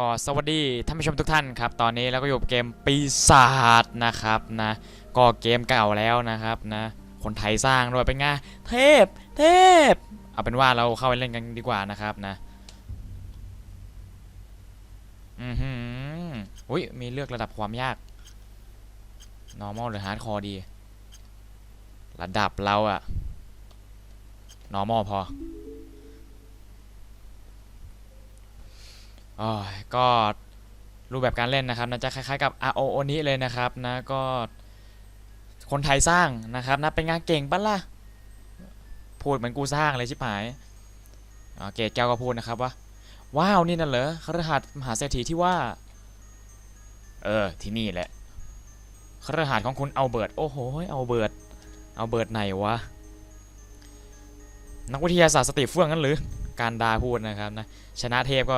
ก็สวัสดีท่านผู้ชมทุกท่านครับ ตอนนี้เราก็อยู่เกมปีศาจนะครับนะก็เกมเก่าแล้วนะครับนะคนไทยสร้างด้วยเป็นไงเทพเทพเอาเป็นว่าเราเข้าไปเล่นกันดีกว่านะครับนะอือหืออุ้ยมีเลือกระดับความยาก normal หรือ hardcore ดี ระดับเราอะ normal พอ อ๋อก็รูปแบบการเล่นนะครับนะจะคล้ายๆกับ RO นี้เลยนะครับนะก็คนไทยสร้างนะครับนะเป็นงานเก่งปะล่ะพูดเหมือนกูสร้างเลยชิบหายอ่าเกดแก้วก็พูดนะครับว่าว้าวนี่น่ะเหรอคฤหัสถ์มหาเศรษฐีที่ว่า เออที่นี่แหละคฤหัสถ์ของคุณเอาเบิร์ตโอ้โหเอาเบิร์ตเอาเบิร์ตไหนวะนักวิทยาศาสตร์สติเฟื่องนั้นหรือการดาพูดนะครับนะชนะเทพก็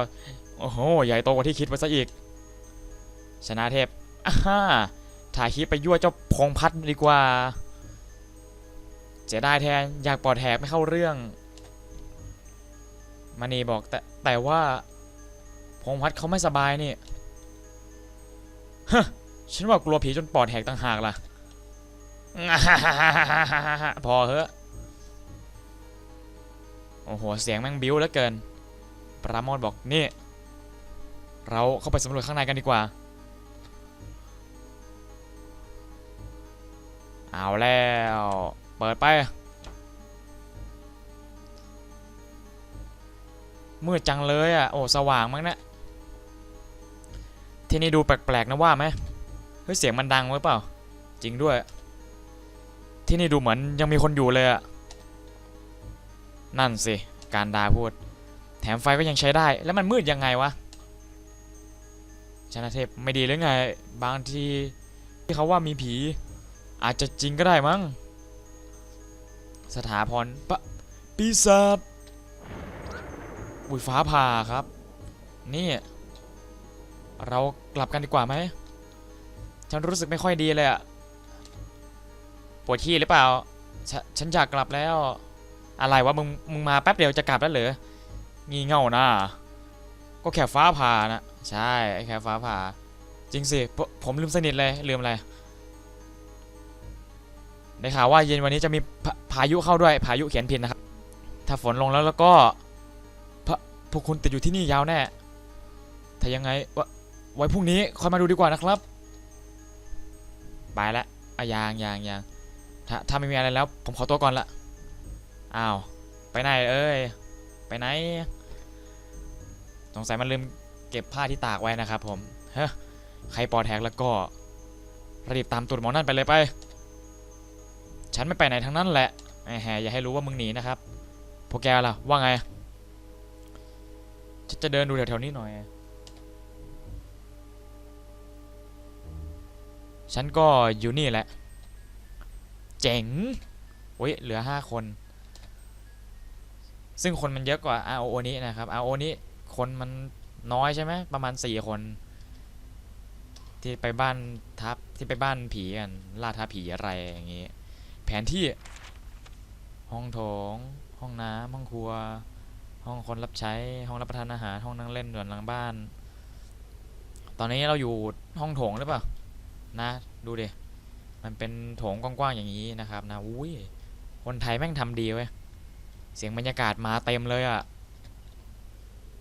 โอ้โห ใหญ่โตกว่าที่คิดไว้ซะอีก ชนะเทพอ่าฮ่าถ่ายคลิปไปยั่วเจ้าพงพัดดีกว่า เสียดายแทนอยากปลอดแหกไม่เข้าเรื่องมานีบอกแต่แต่ว่าพงพัดเขาไม่สบายนี่ฮะฉันว่ากลัวผีจนปอดแหกต่างหากล่ะพอเหอะโอ้โห เสียงแม่งบิ้วเหลือเกิน ปราโมทบอกนี่ เราเข้าไปสำรวจข้างในกันดีกว่า เอาแล้ว เปิดไป มืดจังเลยอะ โอ้สว่างมั้งเนะ ที่นี่ดูแปลกๆนะว่าไหมเฮ้ยเสียงมันดังไว้เปล่า จริงด้วย ที่นี่ดูเหมือนยังมีคนอยู่เลยอะนั่นสิ การดาพูด แถมไฟก็ยังใช้ได้ แล้วมันมืดยังไงวะ ชนะเทพไม่ดีหรือไง บางทีที่เขาว่ามีผี อาจจะจริงก็ได้มั้ง สถาพรปะปีศาจอุ้ยฟ้าผ่าครับ นี่ เรากลับกันดีกว่าไหม ฉันรู้สึกไม่ค่อยดีเลยอะปวดขี้หรือเปล่าฉนฉันอยากกลับแล้ว อะไรวะมึงมึงมาแป๊บเดียวจะกลับแล้วเหรองี่เง่านะก็แค่ฟ้าผ่านะ ใช่ไอ้แค่ฟ้าผ่า จริงสิผมผมลืมสนิทเลยลืมอะไรได้ข่าวว่าเย็นวันนี้จะมีพาพายุเข้าด้วยพายุเขียนผิดนะครับ ถ้าฝนลงแล้วแล้วก็พพวกคุณติดอยู่ที่นี่ยาวแน่ถ้ายังไงวไว้พรุ่งนี้คอยมาดูดีกว่านะครับไปละอะยางยางยางถ้าถ้าไม่มีอะไรแล้ว ผมขอตัวก่อนละอ้าวไปไหนเอ้ยไปไหนสงสัยมันลืม เก็บผ้าที่ตากไว้นะครับผมเฮ้ยใครปอดแหกแล้วก็รีบตามตูดหมอนั่นไปเลยไป ฉันไม่ไปไหนทั้งนั้นแหละไอ้แหอย่าให้รู้ว่ามึงหนีนะครับพวกแกล่ะว่าไงฉันจะเดินดูแถวๆนี้หน่อย ฉันก็อยู่นี่แหละ เจ๋งโอ้ยเหลือห้าคน ซึ่งคนมันเยอะกว่า RO นี้นะครับ RO นี้คนมัน น้อยใช่ไหมประมาณ4คน ที่ไปบ้านทับที่ไปบ้านผีกันล่าท้าผีอะไรอย่างงี้ แผนที่ ห้องโถง ห้องน้ำห้องครัว ห้องคนรับใช้ห้องรับประทานอาหารห้องนั่งเล่นส่วนหลังบ้าน ตอนนี้เราอยู่ห้องโถงหรือเปล่านะดูดิมันเป็นโถงกว้างๆอย่างนี้นะครับนะอุ้ยคนไทยแม่งทำดีเว้ยเสียงบรรยากาศมาเต็มเลยอะ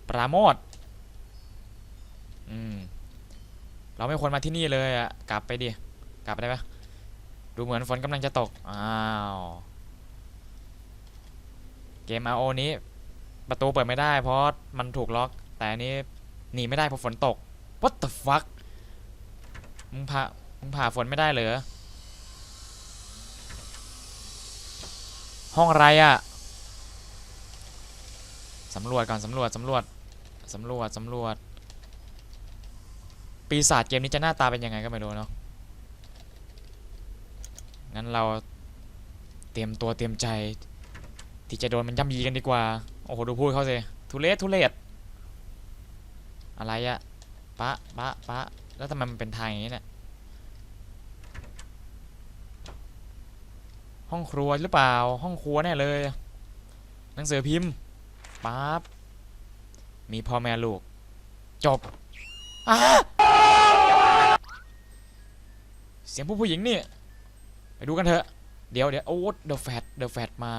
ปราโมทอืม เราไม่ควรมาที่นี่เลยอะกลับไปดิ กลับไปได้ปะดูเหมือนฝนกำลังจะตก อ้าว เกม RO นี้ ประตูเปิดไม่ได้เพราะมันถูกล็อก แต่อันนี้หนีไม่ได้เพราะฝนตก What the fuck มึงผ่ามึงผ่าฝนไม่ได้เหรอ ห้องอะไรอะสำรวจก่อนสำรวจสำรวจสำรวจสำรวจ ปีศาจเกมนี้จะหน้าตาเป็นยังไงก็ไม่รู้เนาะ งั้นเราเตรียมตัวเตรียมใจ ที่จะโดนมันย่ำยีกันดีกว่า โอ้โหดูพูดเขาสิทุเรศทุเรศอะไรอะปะปะปะแล้วทำไมมันเป็นทางอย่างนี้เนี่ย ห้องครัวหรือเปล่า ห้องครัวแน่เลย หนังสือพิมพ์ปั๊บมีพ่อแม่ลูก จบอ่า สียงผู้ผู้หญิงนี่ ไปดูกันเถอะ เดี๋ยวเดี๋ยวโอ้เดอะแฟตเดอะแฟตมา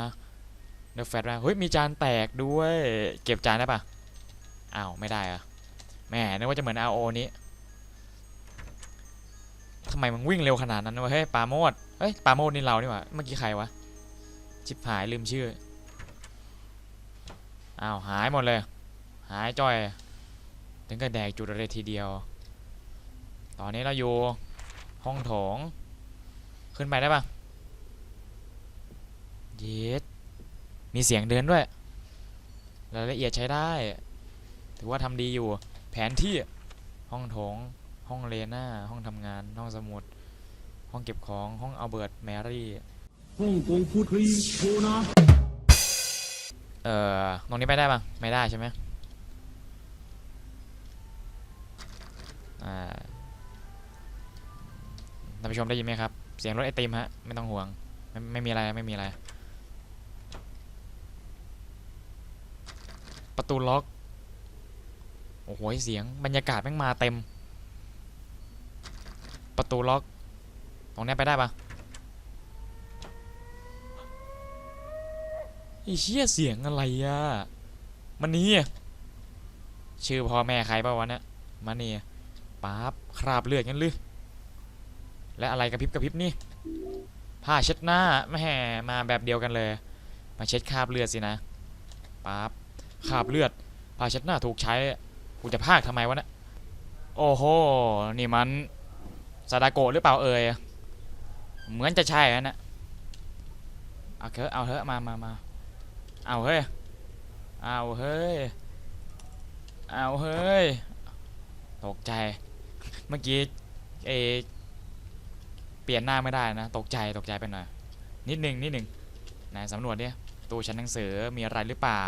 เดอะแฟตมา เฮ้ย มีจานแตกด้วย เก็บจานได้ปะอ้าว ไม่ได้อะแหม่นึกว่าจะเหมือน RO นี้ทำไมมันวิ่งเร็วขนาดนั้นวะ เฮ้ย ปาโมด เฮ้ย ปาโมดนี่เรานี่หว่า เมื่อกี้ใครวะ ชิบหายลืมชื่อ อ้าว หายหมดเลย หายจ้อย ถึงกับแดกจุดเลยทีเดียว ตอนนี้เราอยู่ ห้องโถง ขึ้นไปได้ปะเยสมีเสียงเดินด้วย รายละเอียดใช้ได้ ถือว่าทำดีอยู่ แผนที่ ห้องโถง ห้องเลน่า ห้องทำงาน ห้องสมุด ห้องเก็บของ ห้องเอาเบิร์ต แมรี่ ห้องโกงพูดรีโทนะ เอ่อ ตรงนี้ไปได้ปะไม่ได้ใช่ไหมอ่า ท่านผู้ชมได้ยินไหมครับ เสียงรถไอติมฮะ ไม่ต้องห่วง ไม่ไม่มีอะไรไม่มีอะไร ประตูล็อก โอ้โหเสียงบรรยากาศแม่งมาเต็ม ประตูล็อก ตรงนี้ไปได้ปะไอเชี่ยเสียงอะไรอะมันนี่ชื่อพ่อแม่ใครปะวะเนี่ยมานี่ป๊าบคราบเลือดงั้นหรือ และอะไรกระพริบกระพริบนี่ผ้าเช็ดหน้าแม่มาแบบเดียวกันเลย มาเช็ดคราบเลือดสินะปั๊บคราบเลือดผ้าเช็ดหน้าถูกใช้กูจะพากทำไมวะเนี่ยโอ้โหนี่มันซาดาโกะหรือเปล่าเอ่ยเหมือนจะใช่นะเนี่ยเอาเถอะเอาเถอะมามามาเอาเฮ้ยเอาเฮ้ยเอาเฮ้ยตกใจเมื่อกี้เอ ปลี่ยนหน้าไม่ได้นะ ตกใจตกใจไปหน่อย นิดหนึ่งนิดหนึ่งไหนสำรวจดิตู้ชั้นหนังสือมีอะไรหรือเปล่า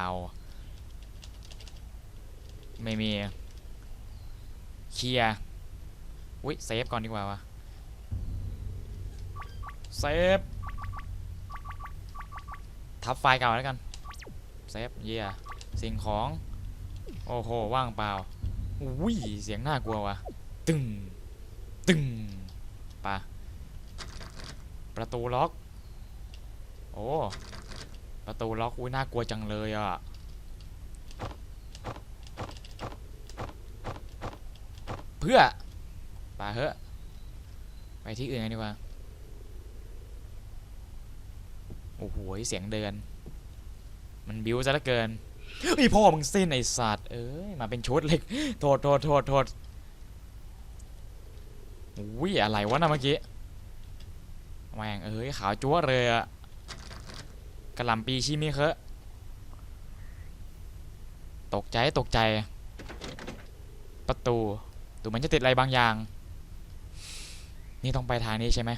ไม่มี เคลียร์อุ้ยเซฟก่อนดีกว่าวะเซฟทับไฟล์เก่าแล้วกันเซฟเยียสิ่งของ โอ้โห ว่างเปล่าอุ้ยเสียงน่ากลัววะตึงตึงไปะ ประตูล็อก โอ้ ประตูล็อก อุ้ยน่ากลัวจังเลยอะ เพื่อป่าเถอะไปที่อื่นกันดีกว่า โอ้โห เสียงเดิน มันบิ้วซะเหลือเกินไอยพ่อมึงสิ้นไอสัตว์ เอ้ย มาเป็นชุดเล็ก โทษโทษโทษโทษอุ้ยอะไรวะนะเมื่อกี้ แม่งเอ้ยขาวจั๊วเลยอะกระลำปีชิมิเคอะตกใจตกใจ ประตูตูมันจะติดอะไรบางอย่าง นี่ต้องไปทางนี้ใช่ไหม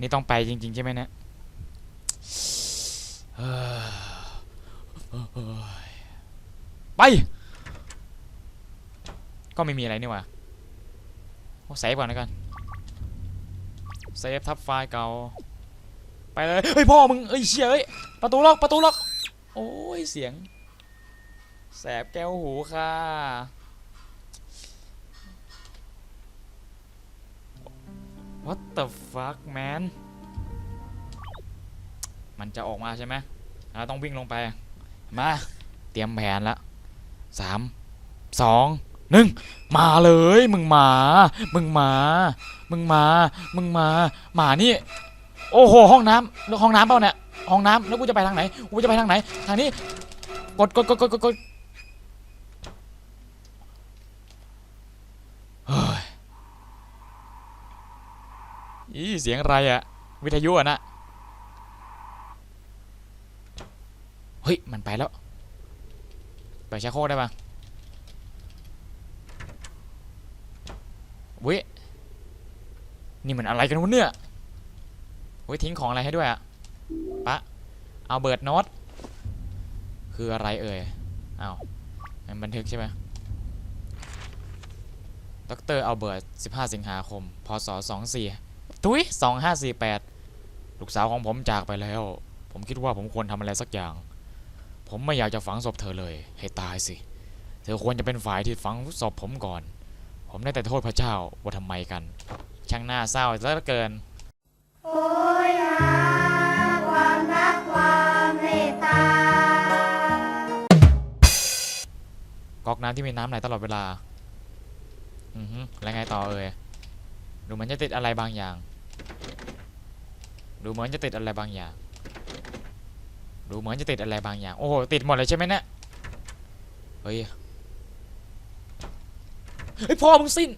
นี่ต้องไปจริง ๆ ใช่ไหมเนี่ยไป ก็ไม่มีอะไรนี่ว่าใส่ก่อนแล้วกัน เซฟทับไฟล์เก่า ไปเลย เฮ้ยพ่อมึงเอ้ยเชี่ยเอ้ยประตูล็อกประตูล็อก โอ้ยเสียง แสบแก้วหูค่ะ What the fuck man มันจะออกมาใช่ไหมเราต้องวิ่งลงไป มา เตรียมแผนละสามสองหนึ่งมาเลย มึงมา มึงมา มึงมา มึงมา หมานี่ โอ้โห ห้องน้ำแล้วห้องน้ำเปล่าเนี่ย ห้องน้ำแล้วกูจะไปทางไหน กูจะไปทางไหน ทางนี้ กดกดกดกดกดเฮ้ยอีเสียงอะไรอะวิทยุอะนะ เฮ้ย มันไปแล้ว ไปชักโครกได้ปะเว้ย นี่มันอะไรกันวะเนี่ยเฮ้ยทิ้งของอะไรให้ด้วยอะปะเอาเบิร์ดโน้ตคืออะไรเอ่ยอ้าวมันบันทึกใช่ไหมดรอัลเบิร์ต 15 สิงหาคม พศ 24ตุ้ย2548 ลูกสาวของผมจากไปแล้ว ผมคิดว่าผมควรทำอะไรสักอย่าง ผมไม่อยากจะฝังศพเธอเลย ให้ตายสิ เธอควรจะเป็นฝ่ายที่ฟังศพผมก่อน ผมได้แต่โทษพระเจ้าว่าทำไมกัน ช่างน่าเศร้าซะเหลือเกิน โอ้ยหาความรักความเมตตา ก๊อกน้ำที่มีน้ำไหลตลอดเวลา อือฮึแล้วไงต่อเอ่ยดูเหมือนจะติดอะไรบางอย่าง ดูเหมือนจะติดอะไรบางอย่าง ดูเหมือนจะติดอะไรบางอย่าง โอ้โห ติดหมดเลยใช่ไหมเนี่ย เฮ้ย เฮ้ยพ่อมึงสิ้น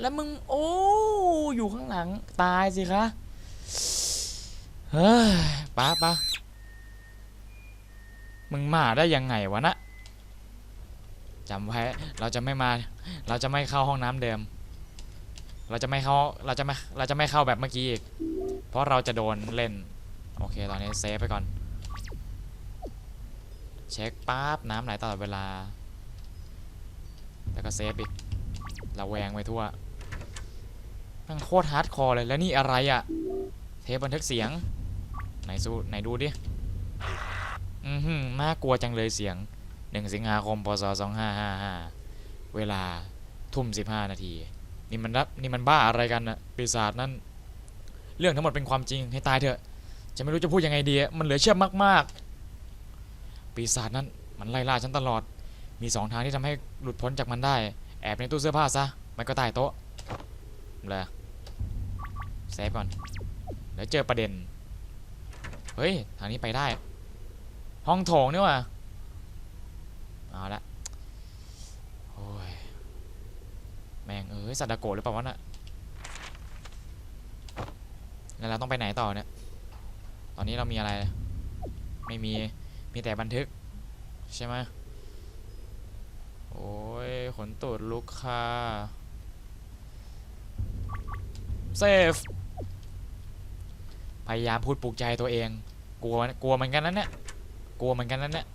แล้วมึงโอ้อยู่ข้างหลังตายสิคะเฮ้ยป้าป้ามึงมาได้ยังไงวะนะจำไว้เราจะไม่มา เราจะไม่เข้าห้องน้ำเดิม เราจะไม่เข้าเราจะไม่เราจะไม่เข้าแบบเมื่อกี้อีก เพราะเราจะโดนเล่น โอเคตอนนี้เซฟไปก่อน เช็คปั๊บน้ำไหลตลอดเวลา แล้วก็เซฟอีกระแวงไปทั่ว มันโคตรฮาร์ดคอร์เลยแล้วนี่อะไรอะเทปบันทึกเสียง ไหนสู้ไหนดูดิ อือหือน่ากลัวจังเลยเสียงหนึ่งสิงหาคมพศสองห้าห้าห้าเวลาทุ่มสิบห้านาทีนี่มันรับนี่มันบ้าอะไรกันนะปีศาจนั่นเรื่องทั้งหมดเป็นความจริงให้ตายเถอะ จะไม่รู้จะพูดยังไงดีอะมันเหลือเชื่อมากๆ ปีศาจนั้นมันไล่ล่าฉันตลอด มีสองทางที่ทำให้หลุดพ้นจากมันได้ แอบในตู้เสื้อผ้าซะ มันก็ใต้โต๊ะเลยเซฟก่อน เดี๋ยวเจอประเด็น เฮ้ย ทางนี้ไปได้ ห้องโถงนี่ว่ะเอาละโอ้ย แม่งเอ้ยซาดาโกะหรือเปล่าวะน่ะแล้วเราต้องไปไหนต่อเนี่ย ตอนนี้เรามีอะไร ไม่มี มีแต่บันทึก ใช่ไหมโอ้ย ขนตูดลูกค้าเซฟ พยายามพูดปลุกใจตัวเอง กลัวกลัวเหมือนกันนั่นเนี่ยกลัวเหมือนกันนั่นเนี่ย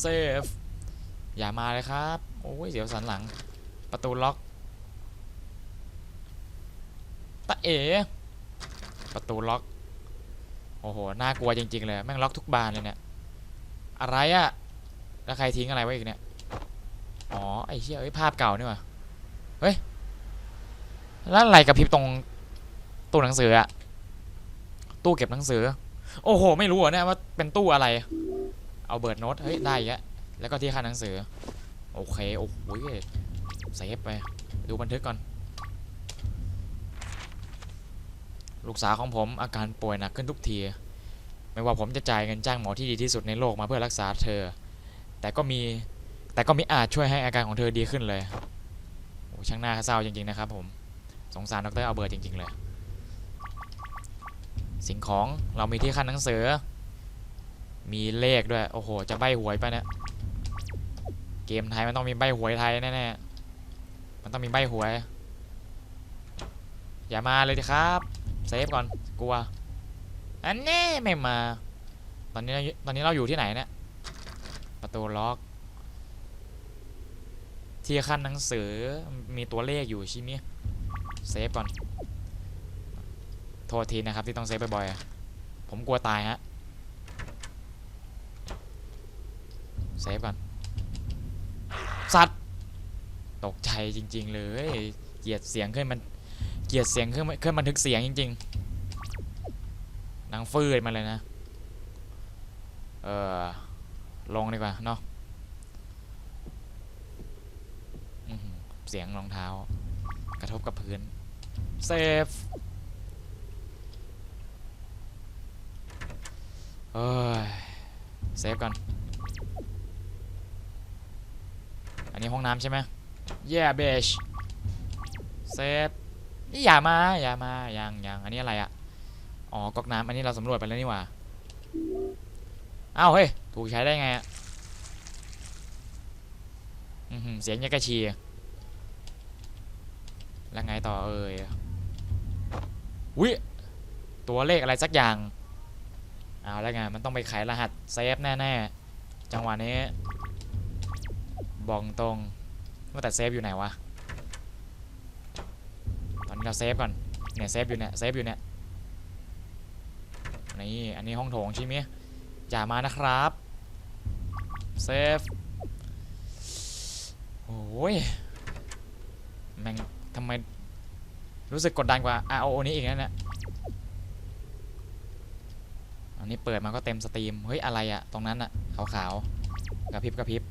เซฟอย่ามาเลยครับโอ้ยเสียวสันหลัง ประตูล็อกตะเอประตูล็อกโอ้โหน่ากลัวจริง ๆ เลยแม่งล็อกทุกบานเลยเนี่ยอะไรอะแล้วใครทิ้งอะไรไว้อีกเนี่ยอ๋อไอ้เชี่ยเอ้ยภาพเก่านี่ว่าเฮ้ยแล้วอะไรกับพริบตรงตู้หนังสืออะ ตู้เก็บหนังสือ โอ้โห ไม่รู้อะเนี่ยว่าเป็นตู้อะไร เอาเบิร์ดโน้ตเฮ้ย ได้อีกแล้วก็ที่ค่าหนังสือ โอเค โอ้โหเซฟไป ดูบันทึกก่อน ลูกสาวของผมอาการป่วยหนักขึ้นทุกที ไม่ว่าผมจะจ่ายเงินจ้างหมอที่ดีที่สุดในโลกมาเพื่อรักษาเธอ แต่ก็มี แต่ก็มิอาจช่วยให้อาการของเธอดีขึ้นเลย โอ้ช่างน่าเศร้าจริงๆนะครับผม สงสารดรเอาเบิร์ตจริง ๆ เลย สิ่งของเรามีที่ขั้นหนังสือ มีเลขด้วย โอ้โห จะใบหวยไปะเนี่ยเกมไทยมันต้องมีใบหวยไทยแน่ๆมันต้องมีใบหวย อย่ามาเลยดิครับเซฟก่อนกลัวอันนี้ไม่มา ตอนนี้ตอนนี้เราอยู่ที่ไหนเนี่ยประตูล็อก ที่ขั้นหนังสือมีตัวเลขอยู่ใช่ไหมเซฟก่อน โทษทีนะครับที่ต้องเซฟบ่อยๆ ผมกลัวตายฮะ เซฟก่อน สัตว์ ตกใจจริง ๆ เลย เกียดเสียงขึ้นมัน เกียดเสียงขึ้นขึ้นบันทึกเสียงจริงๆนางฟืดมาเลยนะ เออลงดีกว่าเนาะเสียงรองเท้ากระทบกับพื้น เซฟ เอ้ยเซฟก่อน อันนี้ห้องน้ำใช่ไหม yeah bitch เซฟนี่อย่ามาอย่ามายังยังอันนี้อะไรอะอ๋อก๊อกน้ำอันนี้เราสำรวจไปแล้วนี่หว่าอ้าวเฮ้ยถูกใช้ได้ไงอะอือหือเสียงยักระชีแล้วไงต่อเอ่ยวิตัวเลขอะไรสักอย่าง เอาแล้วไงมันต้องไปไขรหัสเซฟแน่ๆ จังหวะนี้บอกตรงว่าแต่เซฟอยู่ไหนวะ ตอนนี้เราเซฟก่อนเนี่ยเซฟอยู่เนี่ยเซฟอยู่เนี่ยนี่อันนี้ห้องโถงใช่ไหมอย่ามานะครับเซฟโอ้ยแม่งทำไมรู้สึกกดดันกว่า RO นี้อีกนั่นแหละอั นนี้เปิดมาก็เต็มสตรีม เฮ้ย อะไรอะตรงนั้นอะขาวๆกระพริบกระพริบ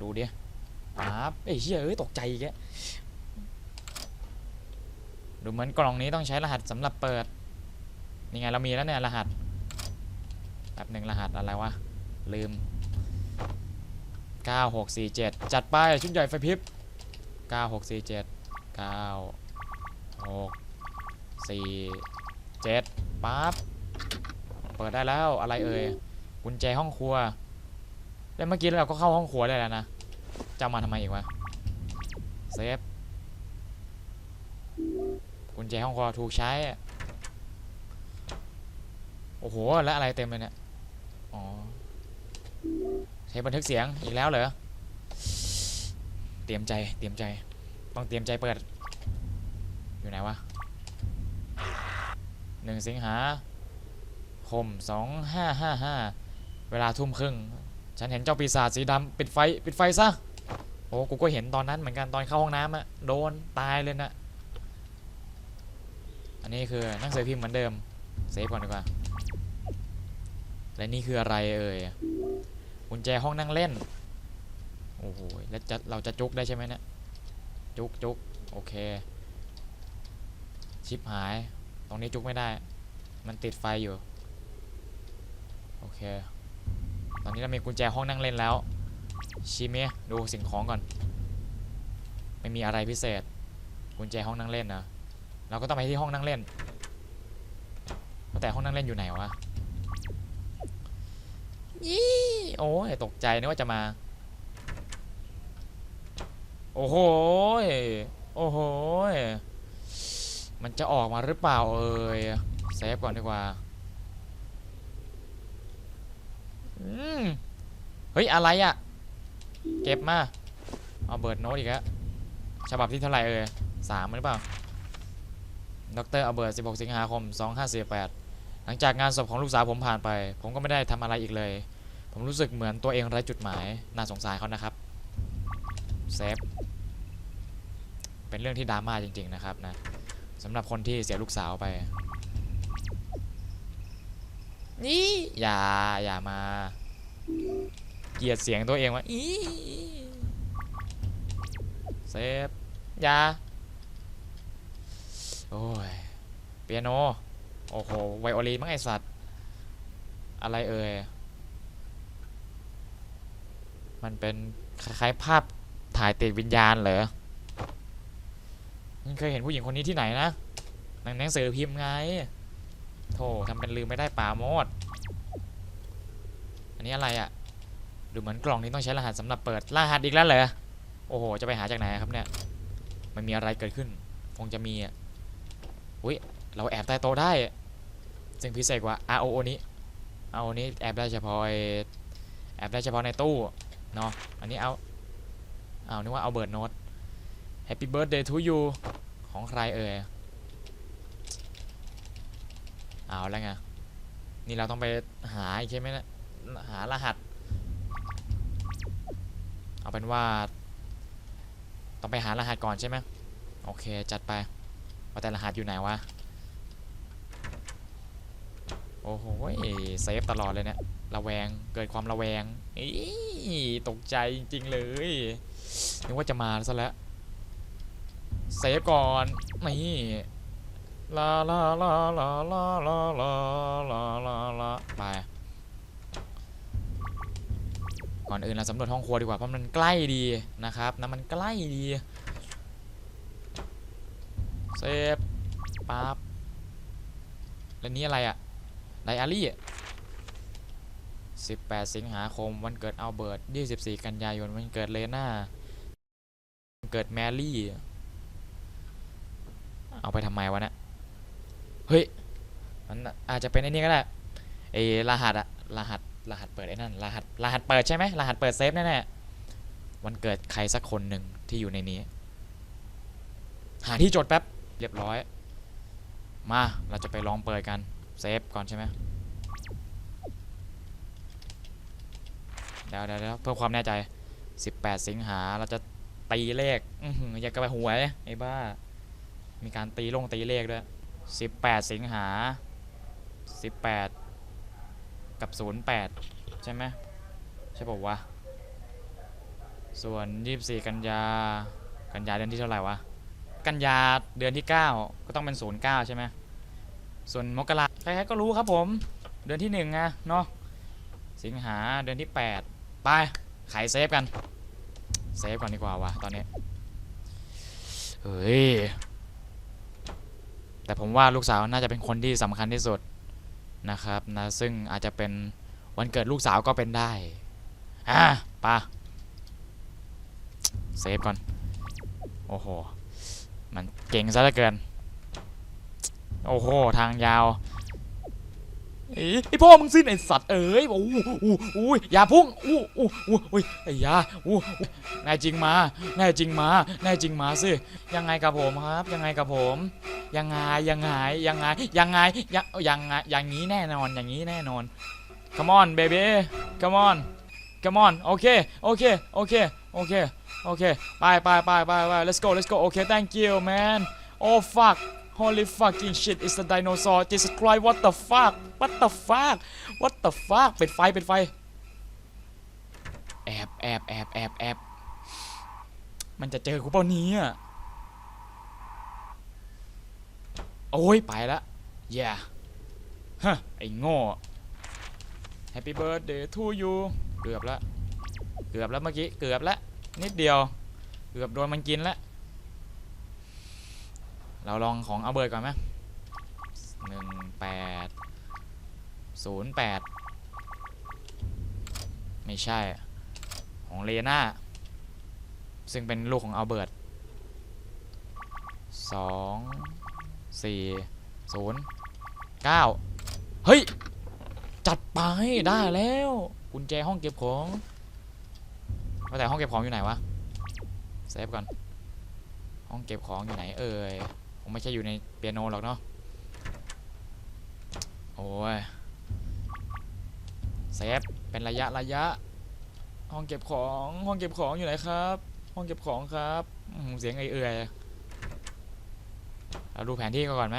ดูดิครับเอ้ยเฮ้ยเอ้ย ตกใจอีกแกดูเหมือนกล่องนี้ต้องใช้รหัสสำหรับเปิด นี่ไงเรามีแล้วเนี่ยรหัสแป๊บหนึ่งรหัสอะไรวะ ลืม 9647 จัดไปชุดใหญ่ไฟพริบ 9647 9 6 4 7ปั๊บ เปิดได้แล้วอะไรเอ่ยกุญแจห้องครัว แล้วเมื่อกี้เราก็เข้าห้องครัวได้แล้วนะจะเอามาทำไมอีกวะเซฟกุญแจห้องครัวถูกใช้โอ้โหแล้วอะไรเต็มเลยเนี่ยอ๋อใช้บันทึกเสียงอีกแล้วเหรอเตรียมใจเตรียมใจต้องเตรียมใจเปิด อยู่ไหนวะหนึ่งสิงหา คมสองห้าห้าห้าเวลาทุ่มครึ่ง ฉันเห็นเจ้าปีศาจสีดำปิดไฟปิดไฟซะ โอ้กูก็เห็นตอนนั้นเหมือนกันตอนเข้าห้องน้ำอะโดนตายเลยนะ อันนี้คือหนังสือพิมพ์เหมือนเดิม เซฟก่อนดีกว่า และนี่คืออะไรเอ่ยกุญแจห้องนั่งเล่น โอ้โห แล้วจะเราจะจุกได้ใช่ไหมเนี่ย จุกจุกโอเค ชิปหาย ตรงนี้จุกไม่ได้ มันติดไฟอยู่ โอเค ตอนนี้เรามีกุญแจห้องนั่งเล่นแล้วชิเมะดูสิ่งของก่อน ไม่มีอะไรพิเศษ กุญแจห้องนั่งเล่นนะ เราก็ต้องไปที่ห้องนั่งเล่น แต่ห้องนั่งเล่นอยู่ไหนวะยี่โอ้ยตกใจนึกว่าจะมา โอ้โหยโอ้โหยมันจะออกมาหรือเปล่าเอ่ยเซฟก่อนดีกว่า อืมเฮ้ย อะไรอะเก็บมา เอาเบิร์ดโน้ตอีกแล้วฉบับที่เท่าไหร่เอ่ยสามหรือเปล่า ดรเอาเบิร์ด16 สิงหาคม 2548 หลังจากงานศพของลูกสาวผมผ่านไป ผมก็ไม่ได้ทำอะไรอีกเลย ผมรู้สึกเหมือนตัวเองไร้จุดหมาย น่าสงสารเขานะครับเซฟเป็นเรื่องที่ดราม่าจริง ๆ นะครับนะสำหรับคนที่เสียลูกสาวไป นี่อย่าอย่ามา เกลียดเสียงตัวเองว่าอีเซฟอย่าโอ้ยเปียโนโอ้โหไวโอลินมั้งไอสัตว์ อะไรเอ่ยมันเป็นคล้ายๆภาพถ่ายติดวิญญาณเหรอมันเคยเห็นผู้หญิงคนนี้ที่ไหนนะหนังหนังสือพิมพ์ไง โธ่ทำเป็นลืมไม่ได้ป่าโมด อันนี้อะไรอะ่ะ ดูเหมือนกล่องนี้ต้องใช้รหัสสำหรับเปิด รหัสอีกแล้วเหรอ โอ้โห จะไปหาจากไหนครับเนี่ย มันมีอะไรเกิดขึ้น คงจะมีอะอุ้ย เราแอบใต้โต๊ะได้ ซึ่งพิเศษกว่า ROO นี้ ROO นี้แอบได้เฉพาะไอ้แอบได้เฉพาะในตู้ เนาะ อันนี้เอา เอานึกว่าเอาเบิร์ดโน้ต Happy birthday to you ของใครเอ่ย เอาแล้วไง นี่เราต้องไปหาใช่ไหมนะหารหัส เอาเป็นว่า ต้องไปหารหัสก่อนใช่ไหมโอเค จัดไปว่าแต่รหัสอยู่ไหนวะ โอ้โหเซฟตลอดเลยเนี่ยระแวง เกิดความระแวงอีตกใจจริงเลย นึกว่าจะมาซะแล้ว เซฟก่อน นี่ ลาลาลาลาลาลาลาลาลาลาไปก่อนอื่นเราสำรวจห้องครัวดีกว่าเพราะมันใกล้ดีนะครับนะมันใกล้ดีเซฟปั๊บแล้วนี้อะไรอะไดอารี่18 สิงหาคมวันเกิดอัลเบิร์ต24 กันยายนวันเกิดเลน่าวันเกิดแมรี่ เอาไปทำไมวะเนะี่ย ฮ้ย มันอาจจะเป็นไอ้นี่ก็ได้ไอ้รหัสอะรหัส รหัสเปิดไอ้นั่น รหัส รหัสเปิดใช่ไหมรหัสเปิดเซฟแน่ๆวันเกิดใครสักคนหนึ่งที่อยู่ในนี้ หาที่จดแป๊บ เรียบร้อย มา เราจะไปลองเปิดกัน เซฟก่อนใช่ไหมเดี๋ยวเดี๋ยวเพื่อความแน่ใจ 18 สิงหา เราจะตีเลข อือหืออยากกระไปหวย ไอ้บ้า มีการตีลงตีเลขด้วย 18 สิงหา 18 กับ 08 ใช่ไหมใช่ป่าวะ ส่วน 24 กันยา กันยาเดือนที่เท่าไหร่วะ กันยาเดือนที่ 9 ก็ต้องเป็น 09 ใช่ไหมส่วนมกราใครๆก็รู้ครับผม เดือนที่หนึ่งไงเนาะ สิงหาเดือนที่ 8 ไปไขเซฟกัน เซฟก่อนดีกว่าวะตอนนี้ เฮ้ย แต่ผมว่าลูกสาวน่าจะเป็นคนที่สำคัญที่สุดนะครับนะซึ่งอาจจะเป็นวันเกิดลูกสาวก็เป็นได้อะปะเซฟก่อน โอ้โห มันเก่งซะเหลือเกิน โอ้โห ทางยาว เอ้ไอพ่อมึงสิ้นไอสัตว์เอ้ยโอ้โหอู้อู้อย่าพุ่งอู้อู้อู้อุ้ยไอ้ยาอู้อู้แน่จริงมาแน่จริงมาแน่จริงมาสิยังไงกับผมครับ ยังไงกับผม ยังไงยังไงยังไงยังไงยังยังไงอย่างนี้แน่นอนอย่างนี้แน่นอน come on baby come on come on โอเคโอเคโอเคโอเคโอเคไปไปไปไปไป let's go let's go โอเค thank you man oh fuck holy fucking shit it's a dinosaur Jesus Christ what the fuck what the fuck what the fuck เปิดไฟเปิดไฟแอบแอบแอบแอบแอบมันจะเจอกูเปล่านี้อะโอ้ย ไปละ yeah ฮะ ไอ้โง่ Happy birthday to you เกือบละ เกือบแล้วเมื่อกี้ เกือบละ นิดเดียว เกือบโดนมันกินละ เราลองของเอาเบิร์ดก่อนไหมหนึ่งแปดศูนย์แปดไม่ใช่ ของเลน่า ซึ่งเป็นลูกของอัลเบิร์ตสองสี่ศูนย์เก้าเฮ้ย จัดไปได้แล้ว กุญแจห้องเก็บของว่าแต่ห้องเก็บของอยู่ไหนวะ เซฟก่อน ห้องเก็บของอยู่ไหนเอ่ย คงไม่ใช่อยู่ในเปียโนหรอกเนาะโอ้ยเซฟเป็นระยะระยะ ห้องเก็บของห้องเก็บของอยู่ไหนครับ ห้องเก็บของครับเสียงเอื่อยๆเราดูแผนที่กันก่อนไหม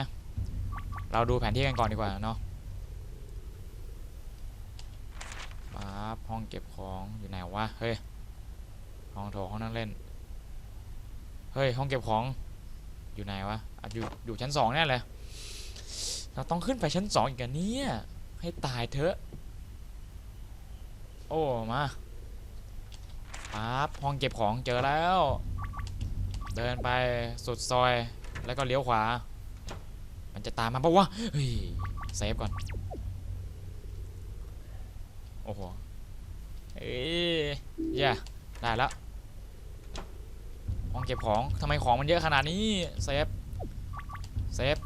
เราดูแผนที่กันก่อนดีกว่าเนาะปั๊บห้องเก็บของอยู่ไหนวะเฮ้ยห้องโถงห้องนั่งเล่นเฮ้ยห้องเก็บของ อยู่ไหนวะอะอยู่อยู่ชั้นสองแน่เลย เราต้องขึ้นไปชั้นสองอีกอันเนี่ยให้ตายเถอะ โอ้ มาปั๊บห้องเก็บของเจอแล้ว เดินไปสุดซอยแล้วก็เลี้ยวขวา มันจะตามมาปะวะ เฮ้ยเซฟก่อน โอ้โห เอ้ยเย่ได้แล้ว ห้องเก็บของทำไมของมันเยอะขนาดนี้เซฟเซฟ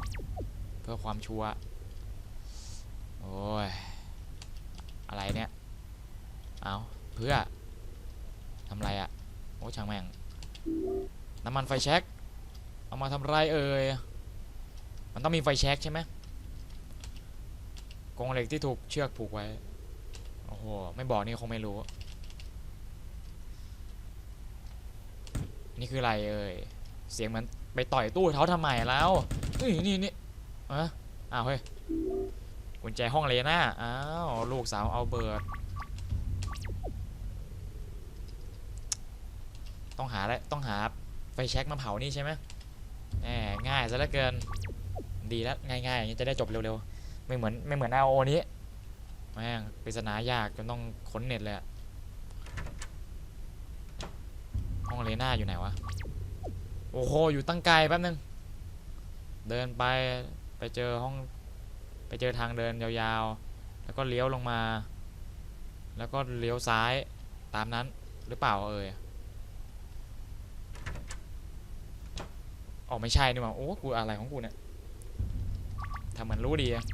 เพื่อความชัวร์โอ้ยอะไรเนี่ยเอาเพื่อทำไรอะโอ้ช่างแม่งน้ำมันไฟแช็กเอามาทำไรเอ่ยมันต้องมีไฟแช็กใช่ไหมกรงเหล็กที่ถูกเชือกผูกไว้โอ้โหไม่บอกนี่คงไม่รู้ นี่คืออะไรเอ่ย เสียงมันไปต่อยตู้เขาทำไมแล้วนี่นี่นี่อะอ้าวเฮ้ย กุญแจห้องเลน่า อ้าว ลูกสาวเอาเบิร์ดต้องหาแล้วต้องหาไฟแช็กมาเผานี่ใช่ไหมแหมง่ายซะเหลือเกิน ดีแล้วง่ายๆอย่างนี้จะได้จบเร็วๆ ไม่เหมือนไม่เหมือน RO นี้แม่งปริศนายากจนต้องค้นเน็ตเลยอะห้ องเลน่าอยู่ไหนวะ โอ้โห อยู่ตั้งไกลแป๊บนึง เดินไปไปเจอห้อง ไปเจอทางเดินยาวๆ แล้วก็เลี้ยวลงมา แล้วก็เลี้ยวซ้ายตามนั้นหรือเปล่าเอ่ยอ๋อไม่ใช่นี่หว่าโอ้กูอะไรของกูเนี่ยทำเหมือนรู้ดีอะ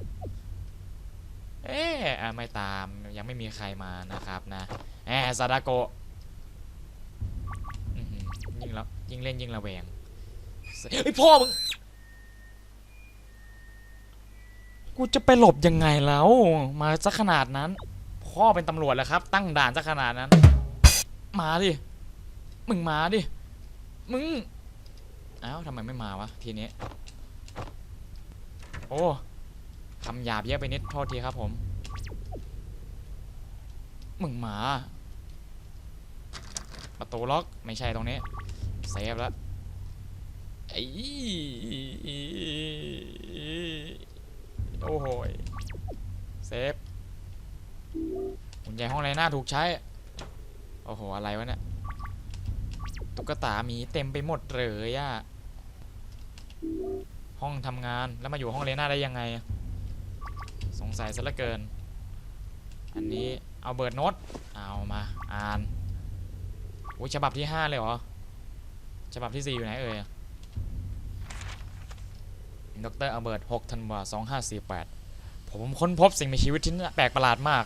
เอ๊ะไม่ตามยังไม่มีใครมานะครับนะแอบซาดาโกะ แล้วยิ่งเล่นยิ่งระแวงเฮ้ยพ่อมึง กูจะไปหลบยังไงแล้ว มาสักขนาดนั้น พ่อเป็นตำรวจแล้วครับ ตั้งด่านสักขนาดนั้น มาดิ มึงมาดิ มึงเอ้าทำไมไม่มาวะทีนี้ โอ้คำหยาบเยอะไปนิดโทษทีครับผม มึงมา ประตูล็อกไม่ใช่ตรงนี้ เซฟแล้วไอ้โอ้โหเซฟกุญแจห้องไรหน้าถูกใช้ โอ้โห อะไรวะเนี่ย ตุ๊กตาหมีเต็มไปหมดเลยอะห้องทำงานแล้วมาอยู่ห้องเลน่าได้ยังไง สงสัยซะเหลือเกิน อันนี้เอาเบิร์ดโน้ตเอามา อ่าน อุ้ยฉบับที่ 5 เลยเหรอ ฉบับที่4อยู่ไหนเอ่ยดรอเบิร์ต6ธันวา2548 ผมค้นพบสิ่งมีชีวิตที่แปลกประหลาดมาก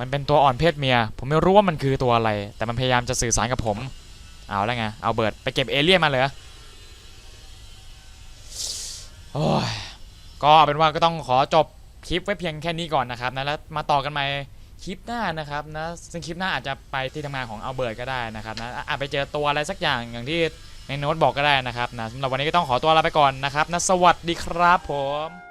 มันเป็นตัวอ่อนเพศเมีย ผมไม่รู้ว่ามันคือตัวอะไร แต่มันพยายามจะสื่อสารกับผม เอาแล้วไง เอาเบิร์ดไปเก็บเอเลี่ยนมาเลยโอ้ย ก็เป็นว่าก็ต้องขอจบคลิปไว้เพียงแค่นี้ก่อนนะครับนะ แล้วมาต่อกันใหม่คลิปหน้านะครับนะ ซึ่งคลิปหน้าอาจจะไปที่ทำงานของเอาเบิร์ดก็ได้นะครับนะอาจไปเจอตัวอะไรสักอย่างอย่างที่ ในโน้ตบอกก็ได้นะครับนะสำหรับวันนี้ก็ต้องขอตัวลาไปก่อนนะครับนะสวัสดีครับผม